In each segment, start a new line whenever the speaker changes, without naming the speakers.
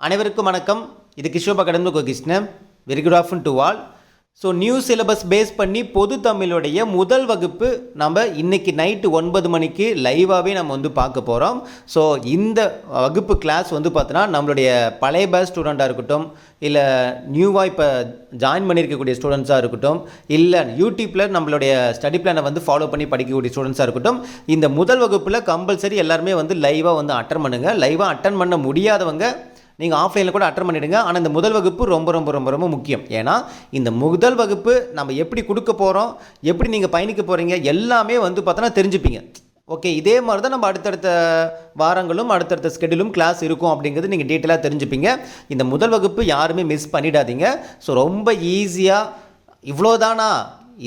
அனைவருக்கும் வணக்கம். இது கிஷோப் academy Krishnan very good afternoon to all so new syllabus base பண்ணி பொது தமிழுடைய முதல் வகுப்பு நம்ம இன்னைக்கு நைட்டு ஒன்பது மணிக்கு லைவாகவே நம்ம வந்து பார்க்க போகிறோம் ஸோ இந்த வகுப்பு கிளாஸ் வந்து பார்த்தோன்னா நம்மளுடைய பழைய பேஸ் ஸ்டூடெண்ட்டாக இருக்கட்டும் இல்லை நியூவாக இப்போ ஜாயின் பண்ணியிருக்கக்கூடிய ஸ்டூடெண்ட்ஸாக இருக்கட்டும் இல்லை யூடியூப்பில் நம்மளுடைய ஸ்டடி பிளானை வந்து ஃபாலோ பண்ணி படிக்கக்கூடிய ஸ்டூடெண்ட்ஸாக இருக்கட்டும் இந்த முதல் வகுப்பில் கம்பல்சரி எல்லாருமே வந்து லைவாக வந்து அட்டன் பண்ணுங்கள் லைவாக அட்டன் பண்ண முடியாதவங்க நீங்கள் ஆஃப்லைனில் கூட அட்டன் பண்ணிவிடுங்க ஆனால் இந்த முதல் வகுப்பு ரொம்ப ரொம்ப ரொம்ப ரொம்ப முக்கியம். ஏன்னா இந்த முதல் வகுப்பு நம்ம எப்படி கொடுக்க போகிறோம் எப்படி நீங்கள் பயணிக்க போகிறீங்க எல்லாமே வந்து பார்த்தோன்னா தெரிஞ்சுப்பீங்க. ஓகே இதே மாதிரி தான் நம்ம அடுத்தடுத்த வாரங்களும் அடுத்தடுத்த ஸ்கெடியூலும் கிளாஸ் இருக்கும் அப்படிங்கிறது நீங்கள் டீட்டெயிலாக தெரிஞ்சுப்பீங்க. இந்த முதல் வகுப்பு யாருமே மிஸ் பண்ணிடாதீங்க. ஸோ ரொம்ப ஈஸியாக இவ்வளோதானா?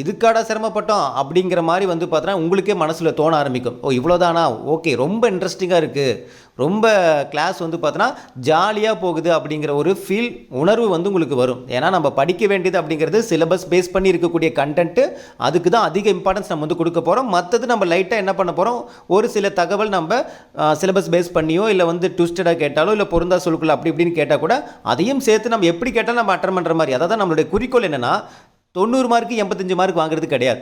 இதுக்காடா சிரமப்பட்டோம் அப்படிங்கிற மாதிரி வந்து பார்த்தோன்னா உங்களுக்கே மனசில் தோண ஆரம்பிக்கும். ஓ இவ்வளோதானா ஓகே ரொம்ப இன்ட்ரெஸ்டிங்காக இருக்குது ரொம்ப கிளாஸ் வந்து பார்த்தோன்னா ஜாலியாக போகுது அப்படிங்கிற ஒரு ஃபீல் உணர்வு வந்து உங்களுக்கு வரும். ஏன்னா நம்ம படிக்க வேண்டியது அப்படிங்கிறது சிலபஸ் பேஸ் பண்ணி இருக்கக்கூடிய கண்டென்ட்டு அதுக்கு தான் அதிக இம்பார்ட்டன்ஸ் நம்ம வந்து கொடுக்க போகிறோம் மற்றது நம்ம லைட்டாக என்ன பண்ண போகிறோம் ஒரு சில தகவல் நம்ம சிலபஸ் பேஸ் பண்ணியோ இல்லை வந்து ட்விஸ்டடாக கேட்டாலோ இல்லை பொருந்தா சொல்லுக்குள்ள அப்படி இப்படின்னு கேட்டால் கூட அதையும் சேர்த்து நம்ம எப்படி கேட்டாலும் நம்ம அட்டன் பண்ணுற மாதிரி. அதாவது நம்மளுடைய குறிக்கோள் என்னென்னா தொண்ணூறு மார்க்கு எண்பத்தஞ்சு மார்க் வாங்குறது கிடையாது.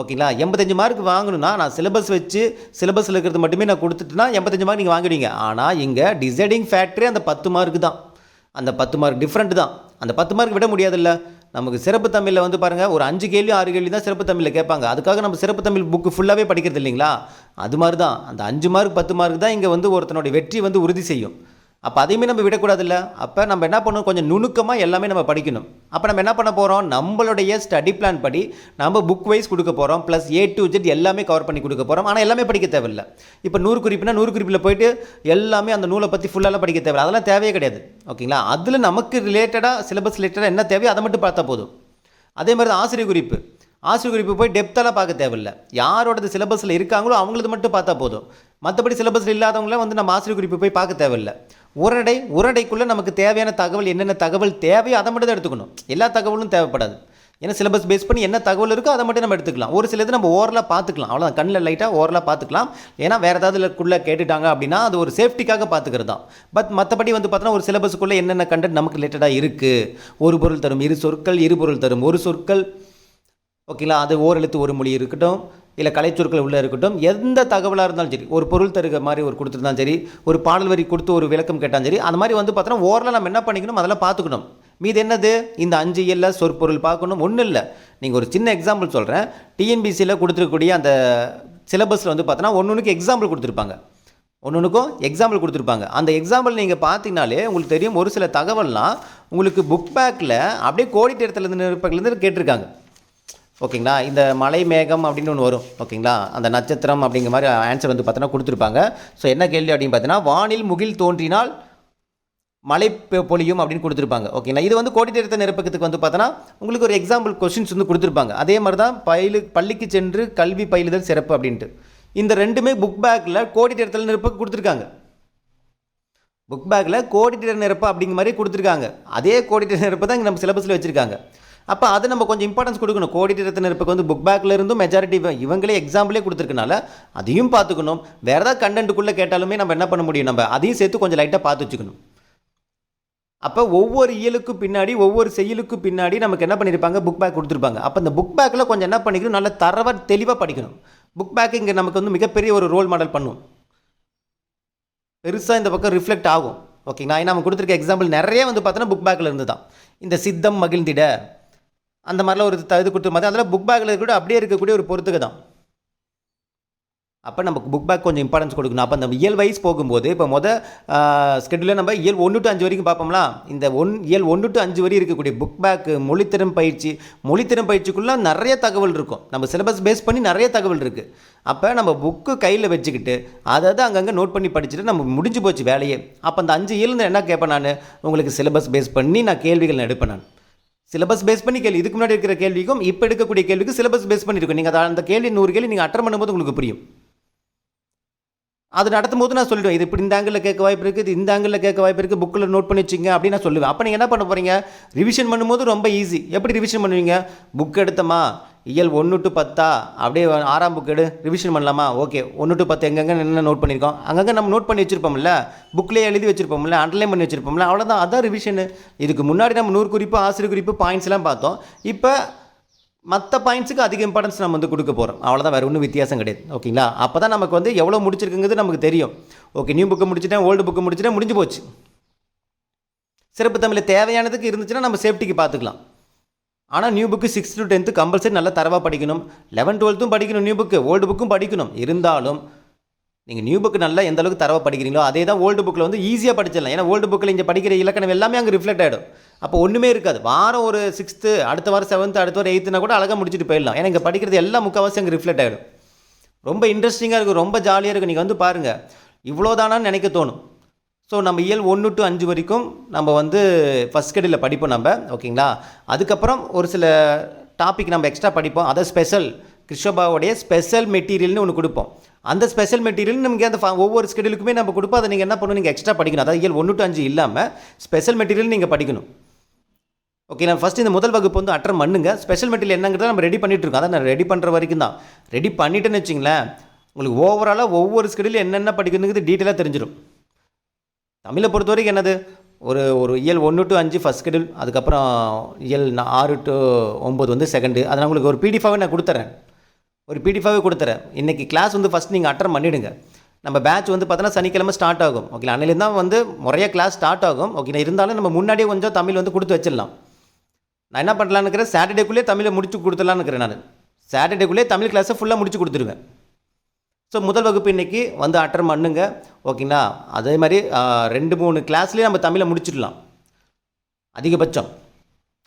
ஓகேங்களா? எண்பத்தஞ்சு மார்க் வாங்கணும்னா நான் சிலபஸ் வச்சு சிலபஸில் இருக்கிறது மட்டுமே நான் கொடுத்துட்டுனா எண்பத்தஞ்சு மார்க் நீங்கள் வாங்கிடுவீங்க. ஆனால் இங்கே டிசைடிங் ஃபேக்டரி அந்த பத்து மார்க் தான். அந்த பத்து மார்க் டிஃப்ரெண்ட் தான். அந்த பத்து மார்க் விட முடியாதுல்ல. நமக்கு சிறப்பு தமிழில் வந்து பாருங்கள் ஒரு அஞ்சு கேள்வி ஆறு கேள்வி தான் சிறப்பு தமிழில் கேட்பாங்க. அதுக்காக நம்ம சிறப்பு தமிழ் புக்கு ஃபுல்லாகவே படிக்கிறது இல்லைங்களா? அது மாதிரி தான். அந்த அஞ்சு மார்க் பத்து மார்க் தான் இங்கே வந்து ஒருத்தனுடைய வெற்றி வந்து உறுதி செய்யும். அப்போ அதையுமே நம்ம விடக்கூடாதுல்ல? அப்போ நம்ம என்ன பண்ணணும்? கொஞ்சம் நுணுக்கமாக எல்லாமே நம்ம படிக்கணும். அப்போ நம்ம என்ன பண்ண போகிறோம் நம்மளுடைய ஸ்டடி பிளான் படி நம்ம புக் வைஸ் கொடுக்க போகிறோம் ப்ளஸ் ஏ டு ஜெட் எல்லாமே கவர் பண்ணி கொடுக்க போகிறோம் ஆனால் எல்லாமே படிக்க தேவையில்லை. இப்போ நூறு குறிப்புனா நூறு குறிப்பில் போயிட்டு எல்லாமே அந்த நூலை பற்றி ஃபுல்லாலாம் படிக்க தேவையில்லை. அதெல்லாம் தேவையே கிடையாது. ஓகேங்களா அதில் நமக்கு ரிலேட்டடாக சிலபஸ் ரிலேட்டடாக என்ன தேவையோ அதை மட்டும் பார்த்தா போதும். அதே மாதிரி தான் ஆசிரியர் குறிப்பு. ஆசிரியர் குறிப்பு போய் டெப்த்தெல்லாம் பார்க்க தேவையில்ல. யாரோடது சிலபஸில் இருக்காங்களோ அவங்களது மட்டும் பார்த்தா போதும். மற்றபடி சிலபஸில் இல்லாதவங்களாம் வந்து நம்ம ஆசிரியர் குறிப்பு போய் பார்க்க தேவையில்ல. உரடை உரடைக்குள்ளே நமக்கு தேவையான தகவல் என்னென்ன தகவல் தேவையோ அதை மட்டும் தான் எடுத்துக்கணும். எல்லா தகவலும் தேவைப்படாது. ஏன்னா சிலபஸ் பேஸ் பண்ணி என்ன தகவல் இருக்கோ அதை மட்டும் நம்ம எடுத்துக்கலாம். ஒரு சில இது நம்ம ஓரலாக பார்த்துக்கலாம். அவ்வளோதான் கண்ணில் லைட்டாக ஓரலாக பார்த்துக்கலாம். ஏன்னா வேறு ஏதாவது குள்ளே கேட்டுட்டாங்க அப்படின்னா அது ஒரு சேஃப்டிக்காக பார்த்துக்கிறது தான். பட் மற்றபடி வந்து பார்த்தோன்னா ஒரு சிலபஸுக்குள்ளே என்னென்ன கண்டென்ட் நமக்கு ரிலேட்டடாக இருக்குது ஒரு பொருள் தரும் இரு சொற்கள் இரு பொருள் தரும். ஒரு சொற்கள் ஓகேங்களா அது ஓரெழுத்து ஒரு மொழி இருக்கட்டும். இல்லை கலைச்சொற்கள் உள்ளே இருக்கட்டும் எந்த தகவலாக இருந்தாலும் சரி ஒரு பொருள் தருகிற மாதிரி ஒரு கொடுத்துருந்தாலும் சரி ஒரு பாடல் வரி கொடுத்து ஒரு விளக்கம் கேட்டாலும் சரி அந்த மாதிரி வந்து பார்த்தோன்னா ஓரளவு நம்ம என்ன பண்ணிக்கணும் அதெல்லாம் பார்த்துக்கணும் மீது என்னது? இந்த அஞ்சு இல்லை சொற்பொருள் பார்க்கணும் ஒன்றும் இல்லை. நீங்கள் ஒரு சின்ன எக்ஸாம்பிள் சொல்கிறேன் டிஎன்பிசியில் கொடுத்துருக்கக்கூடிய அந்த சிலபஸில் வந்து பார்த்தோன்னா ஒன்று ஒன்றுக்கு எக்ஸாம்பிள் கொடுத்துருப்பாங்க. ஒன்றுக்கும் எக்ஸாம்பிள் கொடுத்துருப்பாங்க. அந்த எக்ஸாம்பிள் நீங்கள் பார்த்தீங்கனாலே உங்களுக்கு தெரியும் ஒரு சில தகவல்லாம் உங்களுக்கு புக் பேக்கில் அப்படியே கோடிட்டு இடத்துலேருந்து இருப்பதுலேருந்து கேட்டிருக்காங்க. ஓகேங்களா? இந்த மலை மேகம் அப்படின்னு ஒன்று வரும் ஓகேங்களா? அந்த நட்சத்திரம் அப்படிங்கிற மாதிரி ஆன்சர் வந்து பார்த்தோன்னா கொடுத்துருப்பாங்க. ஸோ என்ன கேள்வி அப்படின்னு பார்த்தீங்கன்னா வானில் முகில் தோன்றினால் மழை பொழியும் அப்படின்னு கொடுத்துருப்பாங்க. ஓகேங்களா? இது வந்து கோடித்தேர்த்த நிரப்பகத்துக்கு வந்து பார்த்தோன்னா உங்களுக்கு ஒரு எக்ஸாம்பிள் கொஷின்ஸ் வந்து கொடுத்துருப்பாங்க. அதே மாதிரி தான் பயிலு பள்ளிக்கு சென்று கல்வி பயிலுதல் சிறப்பு அப்படின்ட்டு. இந்த ரெண்டுமே புக் பேக்கில் கோடித்தேர்த்தல் நிரப்பக்கு கொடுத்துருக்காங்க. புக் பேக்கில் கோடிட்டர் நிரப்பு அப்படிங்கிற மாதிரி கொடுத்துருக்காங்க. அதே கோடிட்டர் நிரப்பு தான் இங்கே நம்ம சிலபஸில் வச்சுருக்காங்க. அப்போ அது நம்ம கொஞ்சம் இம்பார்ட்டன்ஸ் கொடுக்கணும். கோடி நிரப்புக்கு வந்து புக் பேக்கில் இருந்தும் மெஜாரிட்டி இவங்களே எக்ஸாம்பிளே கொடுத்துருக்கனால அதையும் பார்த்துக்கணும். வேறு ஏதாவது கண்டென்ட்டுக்குள்ளே கேட்டாலுமே நம்ம என்ன பண்ண முடியும்? நம்ம அதையும் சேர்த்து கொஞ்சம் லைட்டாக பார்த்து வச்சுக்கணும். அப்போ ஒவ்வொரு இயலுக்கு பின்னாடி ஒவ்வொரு செயலுக்கு பின்னாடி நமக்கு என்ன பண்ணியிருப்பாங்க புக் பேக் கொடுத்துருப்பாங்க. அப்போ இந்த புக் பேக்கில் கொஞ்சம் என்ன பண்ணிக்கணும்? நல்ல தரவாக தெளிவாக படிக்கணும். புக் பேக் இங்கே நமக்கு வந்து மிகப்பெரிய ஒரு ரோல் மாடல் பண்ணும். பெருசாக இந்த பக்கம் ரிஃப்ளெக்ட் ஆகும். ஓகேங்களா ஏன்னா நம்ம கொடுத்துருக்க எக்ஸாம்பிள் நிறைய வந்து பார்த்தோன்னா புக் பேக்கில் இருந்து தான் இந்த சித்தம் மகிழ்ந்திட அந்த மாதிரிலாம் ஒரு த- இது கொடுத்த அதெல்லாம் புக் பேக்கில் இருக்கக்கூடிய அப்படியே இருக்கக்கூடிய ஒரு பொறுத்துக்கு தான். அப்போ நமக்கு புக் பேக் கொஞ்சம் இம்பார்ட்டன்ஸ் கொடுக்கணும். அப்போ அந்த இயல் வைஸ் போகும்போது இப்போ மொதல் ஸ்கெடியூலில் நம்ம இயல் ஒன்று டு அஞ்சு வரைக்கும் பார்ப்போம்லாம் இந்த ஒன் இயல் ஒன்று டு அஞ்சு வரை இருக்கக்கூடிய புக் பேக்கு மொழித்திறன் பயிற்சி மொழித்திறன் பயிற்சிக்குள்ளே நிறைய தகவல் இருக்கும். நம்ம சிலபஸ் பேஸ் பண்ணி நிறைய தகவல் இருக்குது அப்போ நம்ம புக்கு கையில் வச்சுக்கிட்டு அதாவது அங்கங்கே நோட் பண்ணி படிச்சுட்டு நம்ம முடிஞ்சு போச்சு வேலையே. அப்போ அந்த அஞ்சு இயல் என்ன கேட்பேன் நான்? உங்களுக்கு சிலபஸ் பேஸ் பண்ணி நான் கேள்விகள் எடுப்பேன் நான். சிலபஸ் பேஸ் பண்ணி கேள்வி இதுக்கு முன்னாடி இருக்கிற கேள்விக்கும் இப்போ எடுக்கக்கூடிய கேள்விக்கும் சிலபஸ் பேஸ் பண்ணியிருக்கும் நீங்கள் அந்த கேள்வி நூறு கேள்வி நீங்கள் அட்டன் பண்ணும்போது உங்களுக்கு புரியும். அது நடத்தும் போது நான் சொல்லிடுவேன். இது இப்படி இந்த ஆங்கிளில் கேட்க வாய்ப்பு இருக்குது இது இந்த ஆங்கிளில் கேட்க வாய்ப்பு இருக்குது புக்கில் நோட் பண்ணி வச்சுங்க அப்படின்னு நான் சொல்லுவேன். அப்போ நீங்கள் என்ன பண்ண போகிறீங்க ரிவிஷன் பண்ணும்போது ரொம்ப ஈஸி எப்படி ரிவிஷன் பண்ணுவீங்க? புக் எடுத்தமா? இயல் ஒன்று டு பத்தா? அப்படியே ஆறாம் புக் எடு. ரிவிஷன் பண்ணலாமா? ஓகே ஒன்று டு பத்து எங்கெங்கே என்ன நோட் பண்ணியிருக்கோம். அங்கங்கே நம்ம நோட் பண்ணி வச்சுருப்போம்ல? புக்லேயே எழுதி வச்சுருப்போம்ல? அண்டர்லைன் பண்ணி வச்சுருப்போம்ல? அவ்வளோதான் அதான் ரிவிஷனு இதுக்கு முன்னாடி நம்ம நூறு குறிப்பு ஆசிரியர் குறிப்பு பாயிண்ட்ஸ் எல்லாம் பார்த்தோம். இப்போ மற்ற பாயிண்ட்ஸுக்கு அதிக இம்பார்ட்டன்ஸ் நம்ம வந்து கொடுக்க போகிறோம் அவ்வளோதான் வேறு ஒன்றும் வித்தியாசம் கிடையாது. ஓகேங்களா அப்போ தான் நமக்கு வந்து எவ்வளோ முடிச்சிருக்குங்கிறது நமக்கு தெரியும். ஓகே நியூ புக்கு முடிச்சிட்டேன் ஓல்டு புக்கு முடிச்சிட்டேன் முடிஞ்சு போச்சு. சிறப்பு தமிழில் தேவையானதுக்கு இருந்துச்சுன்னா நம்ம சேஃப்டிக்கு பார்த்துக்கலாம். ஆனால் new book sixth to tenth compulsory நல்லா தரவாக படிக்கணும். லெவன் டுவெல்த்தும் படிக்கணும் நியூ புக்கு ஓல்டு புக்கும் படிக்கணும். இருந்தாலும் நீங்கள் நியூ புக்கு நல்லா எந்த அளவுக்கு தரவாக படிக்கிறீங்களோ அதே தான் ஓல்டு புக்கில் வந்து ஈஸியாக படிச்சிடலாம். ஏன்னா ஓல்டு புக்கில் இங்கே படிக்கிற இலக்கணம் எல்லாமே அங்கே ரிஃப்ளெக்ட் ஆகிடும் அப்போ ஒன்றுமே இருக்காது. வாரம் ஒரு சிக்ஸ்த்து அடுத்த வாரம் செவன்த்து அடுத்த வாரம் எயித்துனா கூட அழகாக முடிச்சுட்டு போயிடலாம். ஏன்னா இங்கே படிக்கிறது எல்லாம் முக்கால்வாசி அங்கே ரிஃப்ளெக்ட் ஆகிடும் ரொம்ப இன்ட்ரெஸ்டிங்காக இருக்கும். ரொம்ப ஜாலியாக இருக்கும். நீங்கள் வந்து பாருங்கள் இவ்வளோதானான்னு நினைக்க தோணும். ஸோ நம்ம இயல் ஒன்று டு அஞ்சு வரைக்கும் நம்ம வந்து ஃபஸ்ட் கடியில் படிப்போம் நம்ம ஓகேங்களா அதுக்கப்புறம் ஒரு சில டாபிக் நம்ம எக்ஸ்ட்ரா படிப்போம். அதை ஸ்பெஷல் கிருஷ்ணபாவுடைய ஸ்பெஷல் மெட்டீரியல்னு ஒன்று கொடுப்போம். அந்த ஸ்பெஷல் மெட்டீரியல் நமக்கு அந்த ஒவ்வொரு ஸ்கெடியூலுக்குமே நம்ம கொடுப்போம். அதை நீங்கள் என்ன பண்ணணும்? நீங்கள் எக்ஸ்ட்ரா படிக்கணும். அதாவது இயல் ஒன்று டு அஞ்சு இல்லாமல் ஸ்பெஷல் மெட்டீரியல் நீங்கள் படிக்கணும். ஓகே நான் ஃபஸ்ட் இந்த முதல் வகுப்பு வந்து அட்டன் பண்ணுங்க. ஸ்பெஷல் மெட்டீரியல் என்னங்கிறத நம்ம ரெடி பண்ணிட்டு இருக்கோம். அதை நான் ரெடி பண்ணுற வரைக்கும் தான். ரெடி பண்ணிட்டேன்னு வச்சிங்களேன் உங்களுக்கு ஓவராலாக ஒவ்வொரு ஸ்கெடியூல் என்னென்ன படிக்கணுங்கிறது டீட்டெயிலாக தெரிஞ்சிடும் தமிழை பொறுத்த வரைக்கும் என்னது? ஒரு ஒரு இயல் ஒன்று டு அஞ்சு ஃபஸ்ட் ஷெடியூல் அதுக்கப்புறம் இயல் நான் ஆறு டு ஒம்பது வந்து செகண்டு அதை நான் உங்களுக்கு ஒரு பிடிஎஃபாகவே நான் கொடுத்துறேன். ஒரு பிடிஎஃபாகவே கொடுத்துறேன். இன்றைக்கி கிளாஸ் வந்து ஃபஸ்ட் நீங்கள் அட்டன் பண்ணிவிடுங்க நம்ம பேட்ச் வந்து பார்த்தோன்னா சனிக்கிழமை ஸ்டார்ட் ஆகும். ஓகே அன்னையிலேருந்து தான் வந்து முறையாக கிளாஸ் ஸ்டார்ட் ஆகும். ஓகே இருந்தாலும் நம்ம முன்னாடியே கொஞ்சம் தமிழ் வந்து கொடுத்து வச்சிடலாம். நான் என்ன பண்ணலான்னு இருக்கிறேன் தமிழை முடிச்சு கொடுத்துடலான்னு இருக்கிறேன் நான். சாட்டர்டேக்குள்ளே தமிழ் கிளாஸை ஃபுல்லாக முடிச்சு கொடுத்துருவேன் ஸோ முதல் வகுப்பு இன்னைக்கு வந்து அட்டன் பண்ணுங்க. ஓகேங்களா? அதே மாதிரி ரெண்டு மூணு கிளாஸ்லேயே நம்ம தமிழை முடிச்சிடலாம். அதிகபட்சம்.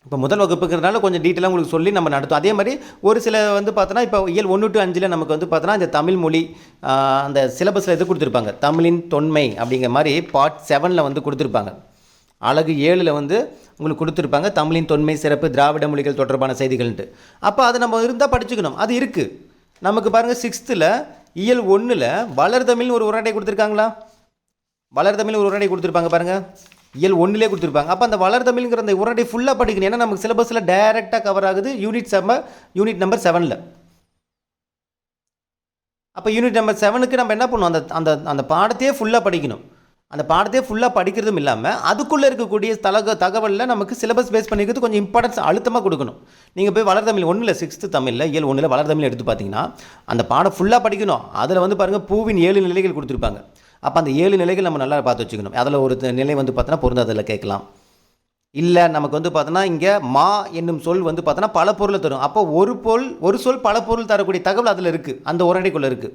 இப்போ முதல் வகுப்புங்கிறதுனால கொஞ்சம் டீட்டெயிலாக உங்களுக்கு சொல்லி நம்ம நடத்தும் அதே மாதிரி ஒரு சில வந்து பார்த்தோன்னா இப்போ இயல் ஒன்று டு அஞ்சில் நமக்கு வந்து பார்த்தோன்னா இந்த தமிழ் மொழி அந்த சிலபஸில் இது கொடுத்துருப்பாங்க? தமிழின் தொன்மை அப்படிங்கிற மாதிரி பார்ட் செவனில் வந்து கொடுத்துருப்பாங்க. அழகு ஏழில் வந்து உங்களுக்கு கொடுத்துருப்பாங்க தமிழின் தொன்மை சிறப்பு திராவிட மொழிகள் தொடர்பான செய்திகள்ன்ட்டு. அப்போ அதை நம்ம இருந்தால் படிச்சுக்கணும். அது இருக்குது நமக்கு பாருங்கள் சிக்ஸ்த்தில் இயல் ஒன்றில் வளர்தமிழ்னு ஒரு உரையாடை கொடுத்துருக்காங்களா? வளர்தமிழ் ஒரு உரையாடை கொடுத்துருப்பாங்க பாருங்க. இயல் ஒன்றிலே கொடுத்துருப்பாங்க. அப்போ அந்த வளர்தமிழ்ங்கிற அந்த உரையாடை ஃபுல்லாக படிக்கணும். ஏன்னா நமக்கு சிலபஸில் டைரெக்டாக கவர் ஆகுது யூனிட் செம்ம யூனிட் நம்பர் செவனில் அப்போ யூனிட் நம்பர் செவனுக்கு நம்ம என்ன பண்ணுவோம்? அந்த அந்த அந்த பாடத்தையே ஃபுல்லாக படிக்கணும். அந்த பாடத்தையே ஃபுல்லாக படிக்கிறதும் இல்லாமல் அதுக்குள்ளே இருக்கக்கூடிய தலக தகவலில் நமக்கு சிலபஸ் பேஸ் பண்ணிக்கிறது கொஞ்சம் இம்பார்ட்டன்ஸ் அழுத்தமாக கொடுக்கணும். நீங்கள் போய் வளர்தமிழ் ஒன்றில் சிக்ஸ்த்து தமிழில் ஏழு ஒன்றில் வளர்தமிழ் எடுத்து பார்த்தீங்கன்னா அந்த பாடம் ஃபுல்லாக படிக்கணும். அதில் வந்து பாருங்கள் பூவின் ஏழு நிலைகள் கொடுத்துருப்பாங்க. அப்போ அந்த ஏழு நிலைகள் நம்ம நல்லா பார்த்து வச்சுக்கணும். அதில் ஒரு நிலை வந்து பார்த்தோன்னா பொருந்தாதில் கேட்கலாம். இல்லை நமக்கு வந்து பார்த்தோன்னா இங்கே மா என்னும் சொல் வந்து பார்த்தோன்னா பல பொருளை தரும். அப்போ ஒரு பொருள் ஒரு சொல் பல பொருள் தரக்கூடிய தகவல் அதில் இருக்குது அந்த உரடைக்குள்ளே இருக்குது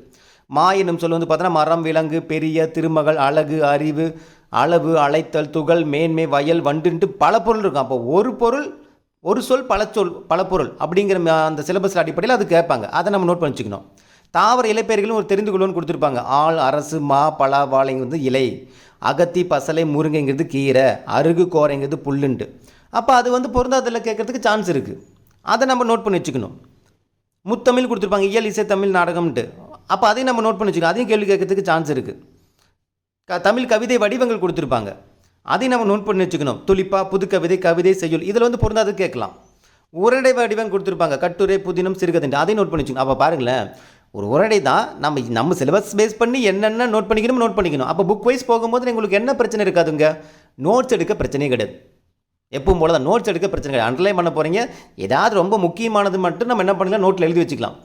மா என்னும் சொல் வந்து பார்த்தோன்னா மரம் விலங்கு பெரிய திருமகள் அழகு அறிவு அளவு அழைத்தல் துகள் மேன்மை வயல் வண்டுன்ட்டு பல பொருள் இருக்கும். அப்போ ஒரு பொருள் ஒரு சொல் பல சொல் பல பொருள் அப்படிங்கிற அந்த சிலபஸ் அடிப்படையில் அது கேட்பாங்க. அதை நம்ம நோட் பண்ணி வச்சுக்கணும் தாவர இலைப்பெயர்களும் ஒரு தெரிந்து கொள்ளுன்னு கொடுத்துருப்பாங்க. ஆள் அரசு மா பலா வாழைங்க வந்து இலை. அகத்தி பசலை முருங்கைங்கிறது கீரை. அருகு கோரைங்கிறது புல்லுன்ட்டு. அப்போ அது வந்து பொருந்தாதில் கேட்கறதுக்கு சான்ஸ் இருக்குது அதை நம்ம நோட் பண்ணி வச்சுக்கணும். முத்தமிழ் கொடுத்துருப்பாங்க. இயல் இசை தமிழ் நாடகம்ன்ட்டு. அப்போ அதையும் நம்ம நோட் பண்ணி வச்சுக்கணும். அதையும் கேள்வி கேட்கறதுக்கு சான்ஸ் இருக்குது க தமிழ் கவிதை வடிவங்கள் கொடுத்துருப்பாங்க. அதையும் நம்ம நோட் பண்ணி வச்சுக்கணும். துளிப்பா புது கவிதை கவிதை செய்யுள். இதில் வந்து பொருந்தாது கேட்கலாம். உரடை வடிவம் கொடுத்துருப்பாங்க. கட்டுரை புதினம் சிறுகதை அதையும் நோட் பண்ணி வச்சுக்கணும். அப்போ பாருங்களேன். ஒரு உரடை தான் நம்ம நம்ம சிலபஸ் பேஸ் பண்ணி என்னென்ன நோட் பண்ணிக்கணும் நோட் பண்ணிக்கணும். அப்போ புக் வைஸ் போகும்போது உங்களுக்கு என்ன பிரச்சனை இருக்காதுங்க? நோட்ஸ் எடுக்க பிரச்சனையே கிடையாது. எப்பவும் போல தான் நோட்ஸ் எடுக்க பிரச்சனை கிடையாது. அண்டர்லைன் பண்ண போகிறீங்க ஏதாவது ரொம்ப முக்கியமானது மட்டும் நம்ம என்ன பண்ணலாம்? நோட்டில் எழுதி வச்சுக்கலாம்.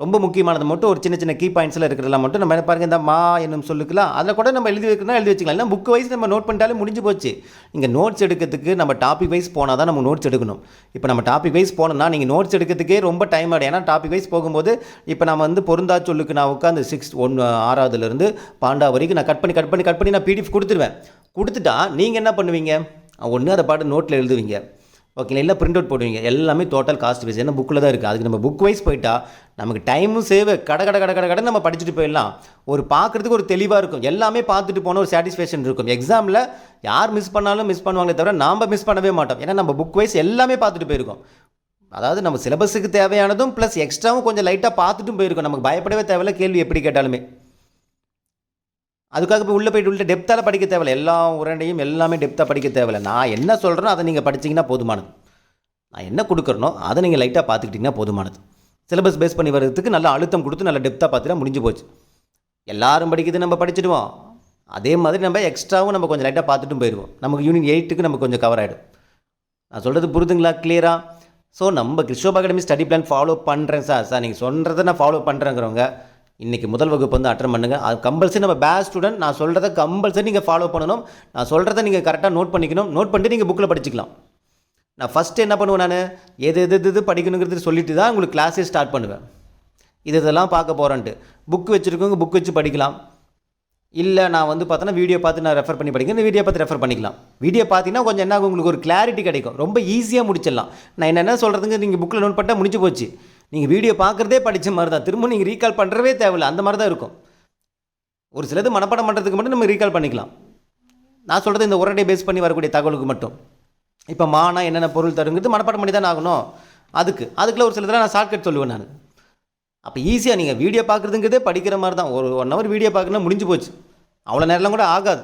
ரொம்ப முக்கியமானது மட்டும் ஒரு சின்ன சின்ன கீ பாயிண்ட்ஸில் இருக்கிறதெல்லாம் மட்டும் நம்ம என்ன பாருங்க இந்த மா என்னும் சொல்லுக்கலாம் அதில் கூட நம்ம எழுதி வைக்கணும் எழுதி வச்சுக்கலாம். இல்லை புக் வைஸ் நம்ம நோட் பண்ணிட்டாலே முடிஞ்சு போச்சு. இங்கே நோட்ஸ் எடுக்கிறதுக்கு நம்ம டாபிக் வைஸ் போனால் தான் நம்ம நோட்ஸ் எடுக்கணும். இப்போ நம்ம டாபிக் வைஸ் போனோம்னா நீங்கள் நோட்ஸ் எடுக்கிறதுக்கே ரொம்ப டைம் ஆகிடும் ஏன்னா டாபிக் வைஸ் போகும்போது இப்போ நம்ம வந்து பொருந்தா சொல்லுக்கு நான் உட்காந்து சிக்ஸ் ஒன் ஆறாவதுலேருந்து பாண்டா வரைக்கும் நான் கட் பண்ணி கட் பண்ணி கட் பண்ணி நான் பிடிஎஃப் கொடுத்துருவேன். கொடுத்துட்டா நீங்கள் என்ன பண்ணுவீங்க? ஒன்று அதை பாட்டு நோட்டில் எழுதுவீங்க. ஓகேங்களா இல்லை பிரிண்ட் அவுட் போடுவீங்க. எல்லாமே டோட்டல் காஸ்ட் வைஸ் ஏன்னா புக்கில் தான் இருக்குது அதுக்கு நம்ம புக் வைஸ் போயிட்டா நமக்கு டைமும் சேவ் கட கட கட கட கடை நம்ம படிச்சுட்டு போயிடலாம். ஒரு பார்க்குறதுக்கு ஒரு தெளிவாக இருக்கும். எல்லாமே பார்த்துட்டு போன ஒரு சாட்டிஸ்ஃபேக்ஷன் இருக்கும். எக்ஸாமில் யார் மிஸ் பண்ணாலும் மிஸ் பண்ணுவாங்களே தவிர நாம் மிஸ் பண்ணவே மாட்டோம். ஏன்னா நம்ம புக் வைஸ் எல்லாமே பார்த்துட்டு போயிருக்கோம். அதாவது நம்ம சிலபஸுக்கு தேவையானதும் ப்ளஸ் எக்ஸ்ட்ராவும் கொஞ்சம் லைட்டாக பார்த்துட்டும் போயிருக்கோம். நமக்கு பயப்படவே தேவையில்ல. கேள்வி எப்படி கேட்டாலுமே. அதுக்காக போய் உள்ளே போயிட்டு உள்ள டெப்த்தால் படிக்க தேவையில்ல. எல்லா உரண்டையும் எல்லாமே டெப்த்தாக படிக்க தேவையில்ல. நான் என்ன சொல்கிறேனோ அதை நீங்கள் படிச்சிங்கன்னா போதுமானது. நான் என்ன கொடுக்குறனோ அதை நீங்கள் லைட்டாக பார்த்துக்கிட்டிங்கன்னா போதுமானது. சிலபஸ் பேஸ் பண்ணி வர்றதுக்கு நல்ல அழுத்தம் கொடுத்து நல்ல டெப்த்தாக பார்த்துட்டா முடிஞ்சு போச்சு. எல்லாரும் படிக்கிறது நம்ம படிச்சிடுவோம். அதே மாதிரி நம்ம எக்ஸ்ட்ராவும் நம்ம கொஞ்சம் லைட்டாக பார்த்துட்டும் போயிடுவோம் நமக்கு யூனிட் எயிட்டுக்கு நம்ம கொஞ்சம் கவர் ஆகிடும் நான் சொல்கிறது புரிதுங்களா கிளியராக ஸோ நம்ம Christoph academy study plan follow பண்ணுறேன் சார் சார் நீங்கள் சொல்கிறத நான் ஃபாலோ பண்ணுறேங்கிறவங்க இன்றைக்கி முதல் வகுப்பு வந்து அட்டன் பண்ணுங்கள் அது கம்பல்சரி நம்ம பேஸ் ஸ்டூடெண்ட் நான் சொல்கிறத கம்பல்சரி நீங்கள் ஃபாலோ பண்ணணும். நான் சொல்கிறத நீங்கள் கரெக்டாக நோட் பண்ணிக்கணும். நோட் பண்ணிட்டு நீங்கள் புக்கில் படிச்சுக்கலாம். நான் ஃபஸ்ட்டு என்ன பண்ணுவேன் நான்? எது எது எது எது படிக்கணுங்கிறது சொல்லிட்டு தான் உங்களுக்கு கிளாஸே ஸ்டார்ட் பண்ணுவேன். இது இதெல்லாம் பார்க்க போகிறேன்ட்டு புக் வச்சுருக்கவங்க புக் வச்சு படிக்கலாம். இல்லை நான் வந்து பார்த்தோன்னா வீடியோ பார்த்து நான் ரெஃபர் பண்ணி படிக்கிறேன். இந்த வீடியோ பார்த்து ரெஃபர் பண்ணிக்கலாம். வீடியோ பார்த்தீங்கன்னா கொஞ்சம் என்ன ஆகும்? உங்களுக்கு ஒரு கிளாரிட்டி கிடைக்கும். ரொம்ப ஈஸியாக முடிச்சிடலாம். நான் என்னென்ன சொல்கிறதுங்க நீங்கள் புக்கில் நோட் பண்ணிட்டால் முடிஞ்சு போச்சு. நீங்கள் வீடியோ பார்க்குறதே படித்த மாதிரி தான் திரும்ப நீங்கள் ரீகால் பண்ணுறவே தேவையில்லை. அந்த மாதிரி தான் இருக்கும். ஒரு சிலது மனப்பாடம் பண்ணுறதுக்கு மட்டும் நம்ம ரீகால் பண்ணிக்கலாம். நான் சொல்கிறது இந்த உரடை பேஸ் பண்ணி வரக்கூடிய தகவலுக்கு மட்டும். இப்போ மானா என்னென்ன பொருள் தருங்கிறது மனப்பாடம் பண்ணி தான் ஆகணும். அதுக்கு. அதுக்குள்ள ஒரு சிலதெல்லாம் நான் ஷார்ட்கட் சொல்லுவேன் நான். அப்போ ஈஸியாக நீங்கள் வீடியோ பார்க்குறதுங்கிறதே படிக்கிற மாதிரி தான் ஒரு ஒன் ஹவர் வீடியோ பார்க்கணும்னா முடிஞ்சு போச்சு. அவ்வளோ நேரம்லாம் கூட ஆகாது.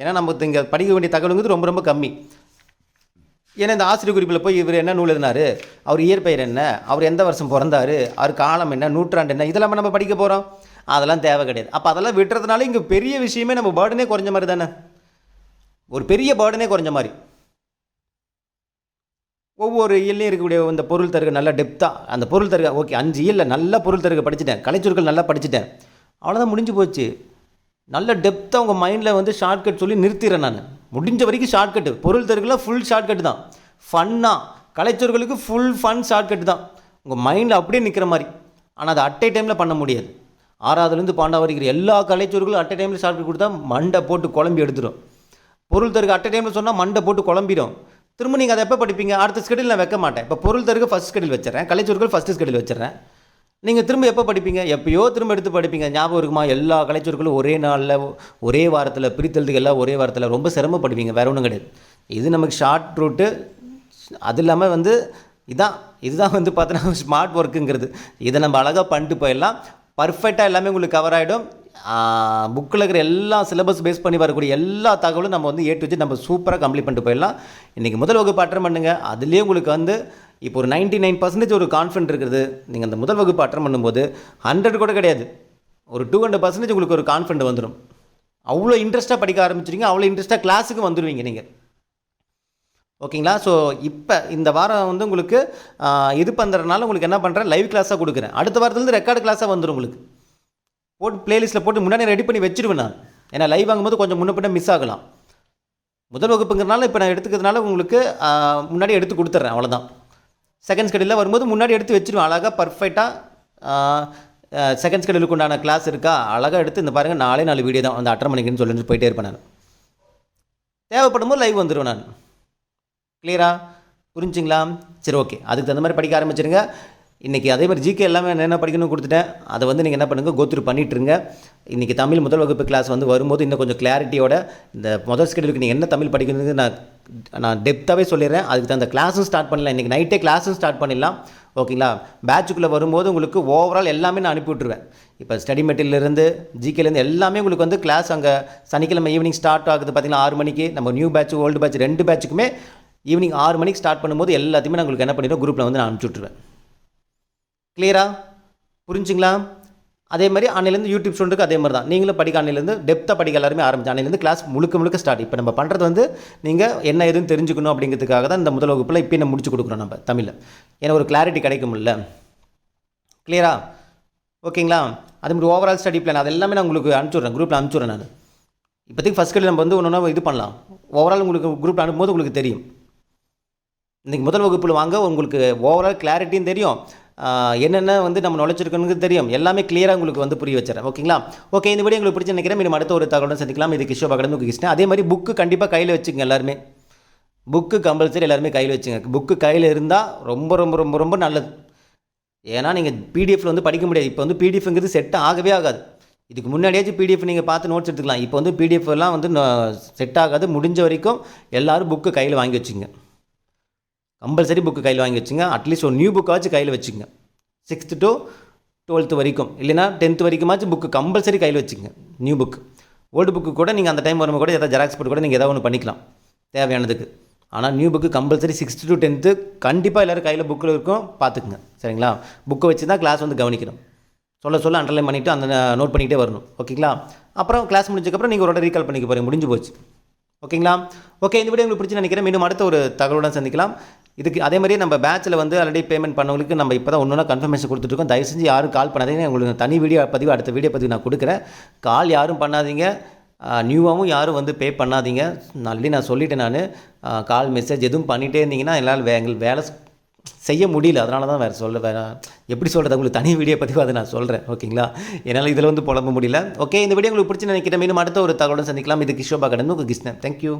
ஏன்னா நம்ம இங்கே படிக்க வேண்டிய தகவலுங்கிறது ரொம்ப ரொம்ப கம்மி. ஏன்னா இந்த ஆசிரியர் குறிப்பில் போய் இவர் என்ன நூல் எழுதினாரு? அவர் இயற்பெயர் என்ன? அவர் எந்த வருஷம் பிறந்தாரு? அவர் காலம் என்ன? நூற்றாண்டு என்ன? இதெல்லாம் நம்ம படிக்க போகிறோம் அதெல்லாம் தேவை கிடையாது. அப்போ அதெல்லாம் விட்டுறதுனால இங்கே பெரிய விஷயமே நம்ம பேர்டனே குறைஞ்ச மாதிரி தானே? ஒரு பெரிய பேர்டனே குறைஞ்ச மாதிரி. ஒவ்வொரு இயல்லையும் இருக்கக்கூடிய இந்த பொருள் தருக நல்ல டெப்த்தாக அந்த பொருள் தருக ஓகே அஞ்சு இயலில் நல்ல பொருள் தருக படிச்சுட்டேன். கலைச்சொற்கள் நல்லா படிச்சுட்டேன். அவ்வளோதான் முடிஞ்சு போச்சு. நல்ல டெப்த்தாக உங்கள் மைண்டில் வந்து ஷார்ட்கட் சொல்லி நிறுத்திடுறேன் நான். முடிஞ்ச வரைக்கும் ஷார்ட்கட்டு பொருள் தருகெல்லாம் ஃபுல் ஷார்ட்கட்டு தான். ஃபன்னாக கலைச்சொற்களுக்கு ஃபுல் ஃபன் ஷார்ட்கட் தான். உங்கள் மைண்டில் அப்படியே நிற்கிற மாதிரி. ஆனால் அதை அட்டை டைமில் பண்ண முடியாது. ஆறாவதுலேருந்து பாண்டா வரைக்கிற எல்லா கலைச்சொற்களும் அட்டை டைமில் ஷார்ட்கட் கொடுத்தா மண்டை போட்டு குழம்பி எடுத்துடும் பொருள் தருக அட்டை டைமில் சொன்னால் மண்டை போட்டு குழம்பிடும் திரும்ப நீங்கள் அதை எப்போ படிப்பீங்க? அடுத்த ஸ்கெடியூல் நான் வைக்க மாட்டேன். இப்போ பொருள் தருக ஃபஸ்ட் ஸ்கெடியூல் வச்சுறேன் கலைச்சொற்கள் ஃபஸ்ட்டு ஸ்கெடியூல் வச்சுறேன் நீங்கள் திரும்ப எப்போ படிப்பீங்க? எப்பயோ திரும்ப எடுத்து படிப்பீங்க. ஞாபகம் இருக்குமா? எல்லா கலைச்சொற்களும் ஒரே நாளில் ஒரே வாரத்தில் பிரித்தெழுதுக்கு எல்லாம் ஒரே வாரத்தில். ரொம்ப சிரமப்படுவீங்க வேற ஒன்றும் கிடையாது. இது நமக்கு ஷார்ட் ரூட்டு அது இல்லாமல் வந்து இதான் இதுதான் வந்து பார்த்தோன்னா ஸ்மார்ட் ஒர்க்குங்கிறது இதை நம்ம அழகாக பண்ணிட்டு போயிடலாம். பர்ஃபெக்டாக எல்லாமே உங்களுக்கு கவர் ஆகிடும் புக்கில் இருக்கிற எல்லா சிலபஸ் பேஸ் பண்ணி வரக்கூடிய எல்லா தகவலும் நம்ம வந்து ஏற்று வச்சு நம்ம சூப்பராக கம்ப்ளீட் பண்ணிட்டு போயிடலாம். இன்றைக்கி முதல் வகுப்பு அட்டன் பண்ணுங்கள் அதுலேயே உங்களுக்கு வந்து இப்போ ஒரு 99% நைன் பர்சன்டேஜ் ஒரு கான்ஃபிடென்ட் இருக்குது. நீங்கள் அந்த முதல் வகுப்பு அட்டன் பண்ணும்போது ஹண்ட்ரட் கூட கிடையாது. ஒரு டூ ஹண்ட்ரட் பர்சன்டேஜ் உங்களுக்கு ஒரு கான்ஃபிடென்ட் வந்துடும் அவ்வளோ இன்ட்ரெஸ்ட்டாக படிக்க ஆரம்பிச்சிருங்க அவ்வளோ இன்ட்ரெஸ்ட்டாக கிளாஸுக்கு வந்துடுவீங்க நீங்கள் ஓகேங்களா? ஸோ இப்போ இந்த வாரம் வந்து உங்களுக்கு இது பண்ணுறதுனால உங்களுக்கு என்ன பண்ணுறேன் லைவ் கிளாஸாக கொடுக்குறேன். அடுத்த வாரத்துலேருந்து ரெக்கார்டு கிளாஸாக வந்துடும் உங்களுக்கு. போட்டு பிளேலிஸ்ட்டில் போட்டு முன்னாடி ரெடி பண்ணி வச்சிருவேன் நான். ஏன்னா லைவ் வாங்கும்போது கொஞ்சம் முன்னே மிஸ் ஆகலாம். முதல் வகுப்புங்கிறனால இப்போ நான் எடுத்துக்கிறதுனால உங்களுக்கு முன்னாடி எடுத்து கொடுத்துட்றேன் அவ்வளோதான் செகண்ட் ஸ்கெடியூலில் வரும்போது முன்னாடி எடுத்து வச்சிருவேன். அழகாக பர்ஃபெக்டாக செகண்ட் ஸ்கெடியூலுக்கு உண்டான கிளாஸ் இருக்கா? அழகாக எடுத்து இந்த பாருங்கள் நாலே நாலு வீடியோ தான். அந்த அட்டரை மணிக்குன்னு சொல்லிட்டு போயிட்டே இருப்பேன் நான். தேவைப்படும் போது லைவ் வந்துடுவேன் நான். கிளியரா புரிஞ்சுங்களா? சரி ஓகே அதுக்கு தகுந்த மாதிரி படிக்க ஆரம்பிச்சிருங்க. இன்றைக்கி அதே மாதிரி ஜிகே எல்லாமே என்ன படிக்கணும் கொடுத்துட்டேன். அதை வந்து நீங்கள் என்ன பண்ணுங்கள் கோத்ரூ பண்ணிட்டுருங்க. இன்றைக்கி தமிழ் முதல் வகுப்பு கிளாஸ் வந்து வரும்போது இன்னும் கொஞ்சம் கிளாரிட்டியோட இந்த முதல் ஸ்கெடியூலுக்கு நீங்கள் என்ன தமிழ் படிக்கணுங்கிறது நான் நான் டெப்த்தாகவே சொல்லிடுறேன். அதுக்கு தகுந்த கிளாஸும் ஸ்டார்ட் பண்ணலாம் இன்றைக்கி நைட்டே கிளாஸும் ஸ்டார்ட் பண்ணிடலாம். ஓகேங்களா? பேட்சுக்குள்ளே வரும்போது உங்களுக்கு ஓவரால் எல்லாமே நான் அனுப்பி விட்ருவேன் இப்போ ஸ்டடி மெட்டீரியலேருந்து ஜிகேலேருந்து எல்லாமே உங்களுக்கு வந்து கிளாஸ் அங்கே சனிக்கிழமை ஈவினிங் ஸ்டார்ட் ஆகுது பார்த்தீங்கன்னா ஆறு மணிக்கு. நம்ம நியூ பேட்ச் ஓல்டு பேட்ச் ரெண்டு பேட்சுக்குமே ஈவினிங் ஆறு மணிக்கு ஸ்டார்ட் பண்ணும்போது எல்லாத்தையுமே நான் உங்களுக்கு என்ன பண்ணிடுவோம் குரூப்பில் வந்து நான் அனுப்பிச்சி விட்ருவேன் கிளியரா புரிஞ்சுங்களா? அதே மாதிரி அன்னையிலேருந்து யூடியூப் ஸ்டூடெண்ட்டுக்கு அதே மாதிரி தான். நீங்களும் படிக்க அன்னையிலேருந்து டெப்த்தாக படிக்க எல்லாருமே ஆரம்பிச்சு அன்னையிலேருந்து கிளாஸ் முழுக்க முழுக்க ஸ்டார்ட் இப்போ நம்ம பண்ணுறது வந்து நீங்கள் என்ன எதுவும் தெரிஞ்சுக்கணும் அப்படிங்கிறதுக்காக தான் இந்த முதல் வகுப்பில் இப்போ நம்ம முடிச்சு கொடுக்குறோம் நம்ம தமிழில். ஏன்னா ஒரு கிளாரிட்டி கிடைக்கும்ல. கிளியரா ஓகேங்களா அதே மாதிரி ஓவரால் ஸ்டடி பிளான் அது எல்லாமே நான் உங்களுக்கு அனுப்பிச்சுட்றேன் குரூப்பில் அனுப்பிச்சுட்றேன் நான் இப்போதைக்கு ஃபஸ்ட் கல்வி நம்ம வந்து ஒன்று ஒன்றா இது பண்ணலாம். ஓவரால் உங்களுக்கு குரூப்பில் அனுப்பும்போது உங்களுக்கு தெரியும். இன்றைக்கி முதல் வகுப்பில் வாங்க உங்களுக்கு ஓவரால் கிளாரிட்டியும் தெரியும். என்னென்ன வந்து நம்ம நுழைச்சிருக்கணுங்கிறது தெரியும். எல்லாமே கிளியராக உங்களுக்கு வந்து புரிய வச்சுறேன் ஓகேங்களா? ஓகே இந்த வீடியோ உங்களுக்கு பிடிச்சி நினைக்கிறேன். மீண்டும் அடுத்த ஒரு தகவலுடன் சந்திக்கலாம். இது கிஷோபா கடந்து கிருஷ்ணன். அதே மாதிரி புக்கு கண்டிப்பாக கையில் வச்சுங்க எல்லாருமே. புக்கு கம்பல்சரி எல்லாருமே கையில் வச்சுங்க. புக்கு கையில் இருந்தால் ரொம்ப ரொம்ப ரொம்ப ரொம்ப நல்லது. ஏன்னா நீங்கள் பிடிஎஃப்ல வந்து படிக்க முடியாது. இப்போ வந்து பிடிஎஃப்ங்கிறது செட் ஆகவே ஆகாது. இதுக்கு முன்னாடியாச்சும் பிடிஎஃப் நீங்கள் பார்த்து நோட்ஸ் எடுத்துக்கலாம். இப்போ வந்து பிடிஎஃப்லாம் வந்து செட் ஆகாது. முடிஞ்ச வரைக்கும் எல்லாரும் புக்கு கையில் வாங்கி வச்சுங்க கம்பல்சரி புக்கு கையில் வாங்கி வச்சுங்க. அட்லீஸ்ட் ஒரு நியூ புக்காச்சும் கையில் வச்சுங்க. சிக்ஸ்த்து டு டுவெல்த்து வரைக்கும். இல்லைனா டென்த்து வரைக்குமாச்சும் புக்கு கம்பல்சரி கையில் வச்சுங்க. நியூ புக் ஓல்டு புக்கு கூட நீங்கள் அந்த டைம் வரும்போது கூட ஏதாவது ஜெராக்ஸ் போட்டு கூட நீங்கள் ஏதாவது ஒன்று பண்ணிக்கலாம். தேவையானதுக்கு. ஆனால் new book compulsory sixth to tenth கண்டிப்பாக எல்லோரும் கையில் புக்கில் இருக்கும். பார்த்துக்குங்க. சரிங்களா? புக்கை வச்சு தான் கிளாஸ் வந்து கவனிக்கணும். சொல்ல சொல்ல அண்டர்லைன் பண்ணிவிட்டு அந்த நோட் பண்ணிக்கிட்டே வரணும். ஓகேங்களா? அப்புறம் கிளாஸ் முடிஞ்சதுக்கப்புறம் நீங்கள் ஒரு ரீகால் பண்ணிக்க போகிறீங்க முடிஞ்சு போச்சு. ஓகேங்களா? ஓகே இந்த வீடியோ உங்களுக்கு பிடிச்சி நினைக்கிறேன். மீண்டும் அடுத்த ஒரு தகவலுடன் சந்திக்கலாம். இதுக்கு அதே மாதிரி நம்ம பேட்சில் வந்து ஆல்ரெடி பேமெண்ட் பண்ணவங்களுக்கு நம்ம இப்போ தான் ஒன்று கன்ஃபர்மேஷன் கொடுத்துட்ருக்கோம் தயவு செஞ்சு யாரும் கால் பண்ணாதீங்க. உங்களுக்கு தனி வீடியோ பதிவு அடுத்த வீடியோ பதிவு நான் கொடுக்குறேன். கால் யாரும் பண்ணாதீங்க. நியூவாகவும் யாரும் வந்து பே பண்ணாதீங்க. ஆல்ரெடி நான் சொல்லிட்டேன் நான். கால் மெசேஜ் எதுவும் பண்ணிகிட்டே இருந்தீங்கன்னா என்னால் வே எங்களுக்கு வேலை செய்ய முடியல. அதனால தான் வேறு சொல்ல வேறு எப்படி சொல்கிறது உங்களுக்கு தனி வீடியோ பதிவு அதை நான் சொல்கிறேன் ஓகேங்களா? என்னால் இதில் வந்து புலம்ப முடியல. ஓகே இந்த வீடியோ உங்களுக்கு பிடிச்சி நினைக்கிறேன். மீண்டும் அடுத்த ஒரு தகவலும் சந்திக்கலாம். இது கிஷோபா கடந்து உங்கள் கிருஷ்ணன் தேங்க்யூ